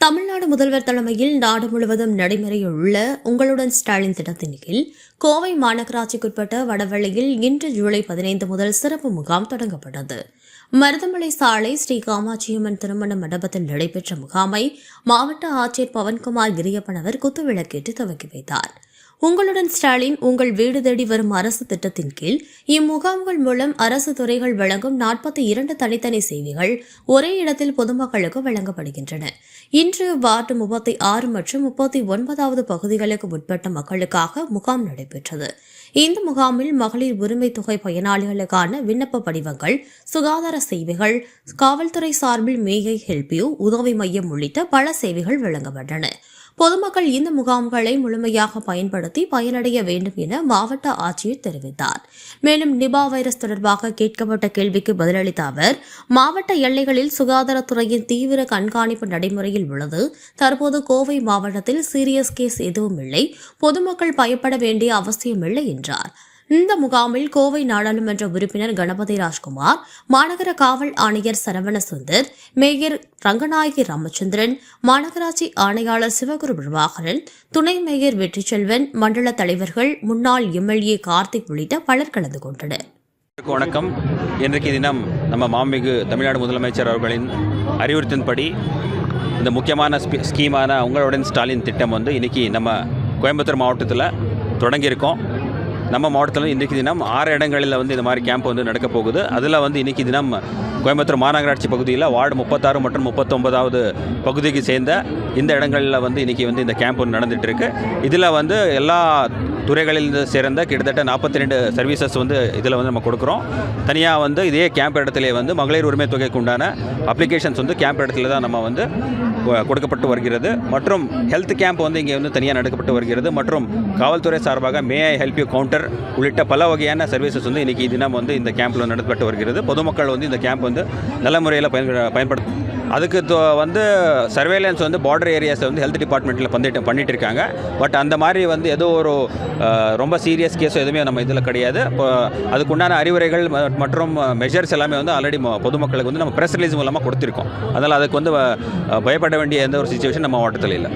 தமிழ்நாடு முதல்வர் தலைமையில் நாடு முழுவதும் நடைமுறையில் உள்ள உங்களுடன் ஸ்டாலின் திட்டத்தின் கீழ் கோவை மாநகராட்சிக்குட்பட்ட வடவள்ளியில் இன்று ஜூலை பதினைந்து முதல் சிறப்பு முகாம் தொடங்கப்பட்டது. மருதமலை சாலை ஸ்ரீ காமாட்சியம்மன் திருமண மண்டபத்தில் நடைபெற்ற முகாமை மாவட்ட ஆட்சியர் பவன்குமார் கிரியப்பனவர் குத்துவிளக்கேற்றி துவக்கி வைத்தார். உங்களுடன் ஸ்டாலின் உங்கள் வீடு தேடி வரும் அரசு திட்டத்தின் கீழ் இம்முகாம்கள் மூலம் அரசு துறைகள் வழங்கும் நாற்பத்தி இரண்டு தனித்தனி சேவைகள் ஒரே இடத்தில் பொதுமக்களுக்கு வழங்கப்படுகின்றன. இன்று வார்டு முப்பத்தி ஆறு மற்றும் முப்பத்தி ஒன்பதாவது பகுதிகளுக்கு உட்பட்ட மக்களுக்காக முகாம் நடைபெற்றது. இந்த முகாமில் மகளிர் உரிமை தொகை பயனாளிகளுக்கான விண்ணப்ப படிவங்கள் சுகாதார சேவைகள் காவல்துறை சார்பில் மேகை ஹெல்பியூ உதவி மையம் உள்ளிட்ட பல சேவைகள் வழங்கப்பட்டன. பொதுமக்கள் இந்த முகாம்களை முழுமையாக பயன்படுத்தி பயனடைய வேண்டும் என மாவட்ட ஆட்சியர் தெரிவித்தார். மேலும் நிபா வைரஸ் தொடர்பாக கேட்கப்பட்ட கேள்விக்கு பதிலளித்த அவர் மாவட்ட எல்லைகளில் சுகாதாரத்துறையின் தீவிர கண்காணிப்பு நடைமுறையில் உள்ளது. தற்போது கோவை மாவட்டத்தில் சீரியஸ் கேஸ் எதுவும் இல்லை பொதுமக்கள் பயப்பட வேண்டிய அவசியமில்லை என்றார். இந்த முகாமில் கோவை நாடாளுமன்ற உறுப்பினர் கணபதி ராஜ்குமார் மாநகர காவல் ஆணையர் சரவண சுந்தர் மேயர் ரங்கநாயகி ராமச்சந்திரன் மாநகராட்சி ஆணையாளர் சிவகுரு பிரபாகரன் துணை மேயர் வெற்றிச்செல்வன் மண்டல தலைவர்கள் முன்னாள் எம்எல்ஏ கார்த்திக் உள்ளிட்ட பலர் கலந்து கொண்டனர். வணக்கம். இன்றைக்கு தினம் நம்ம மாமிகு தமிழ்நாடு முதலமைச்சர் அவர்களின் அறிவுறுத்தின்படி இந்த முக்கியமான ஸ்கீமான உங்களுடன் ஸ்டாலின் திட்டம் வந்து இன்றைக்கி நம்ம கோயம்புத்தூர் மாவட்டத்தில் தொடங்கியிருக்கோம். நம்ம மாவட்டத்தில் இன்றைக்கு தினம் ஆறு இடங்களில் வந்து இந்த மாதிரி கேம்ப் வந்து நடக்க போகுது. அதில் வந்து இன்றைக்கி தினம் கோயம்புத்தூர் மாநகராட்சி பகுதியில் வார்டு முப்பத்தாறு மற்றும் முப்பத்தொன்பதாவது பகுதிக்கு சேர்ந்த இந்த இடங்களில் வந்து இன்றைக்கி வந்து இந்த கேம்ப் ஒன்று நடந்துட்டு இதில் வந்து எல்லா துறைகளில் சேர்ந்த கிட்டத்தட்ட நாற்பத்தி ரெண்டு சர்வீசஸ் வந்து இதில் வந்து நம்ம கொடுக்குறோம். தனியாக வந்து இதே கேம்ப் இடத்துல வந்து மகளிர் உரிமை தொகைக்கு உண்டான அப்ளிகேஷன்ஸ் வந்து கேம்ப் இடத்துல தான் நம்ம வந்து கொடுக்கப்பட்டு வருகிறது. மற்றும் ஹெல்த் கேம்ப் வந்து இங்கே வந்து தனியாக நடக்கப்பட்டு வருகிறது. மற்றும் காவல்துறை சார்பாக may I help you counter உள்ளிட்ட பல வகையான சர்வீசஸ் வந்து இன்றைக்கி தினம் வந்து இந்த கேம்பில் நடத்தப்பட்டு வருகிறது. பொதுமக்கள் வந்து இந்த கேம்ப் வந்து நல்ல முறையில் பயன்பட பயன்படுத்த அதுக்கு வந்து சர்வேலன்ஸ் வந்து பார்டர் ஏரியாஸை வந்து ஹெல்த் டிபார்ட்மெண்ட்டில் பண்ணிட்டு பண்ணிட்டு இருக்காங்க பட் அந்த மாதிரி வந்து ஏதோ ஒரு ரொம்ப சீரியஸ் கேஸ் எதுவுமே நம்ம இதில் கிடையாது. இப்போ அதுக்குண்டான அறிவுரைகள் ம- மற்றும் மெஷர்ஸ் எல்லாமே வந்து ஆல்ரெடி பொதுமக்களுக்கு வந்து நம்ம ப்ரெஸ் ரிலீஸ் மூலமாக கொடுத்துருக்கோம். அதனால் அதுக்கு வந்து பயப்பட வேண்டிய எந்த ஒரு சுச்சுவேஷன் நம்ம மாவட்டத்தில் இல்லை.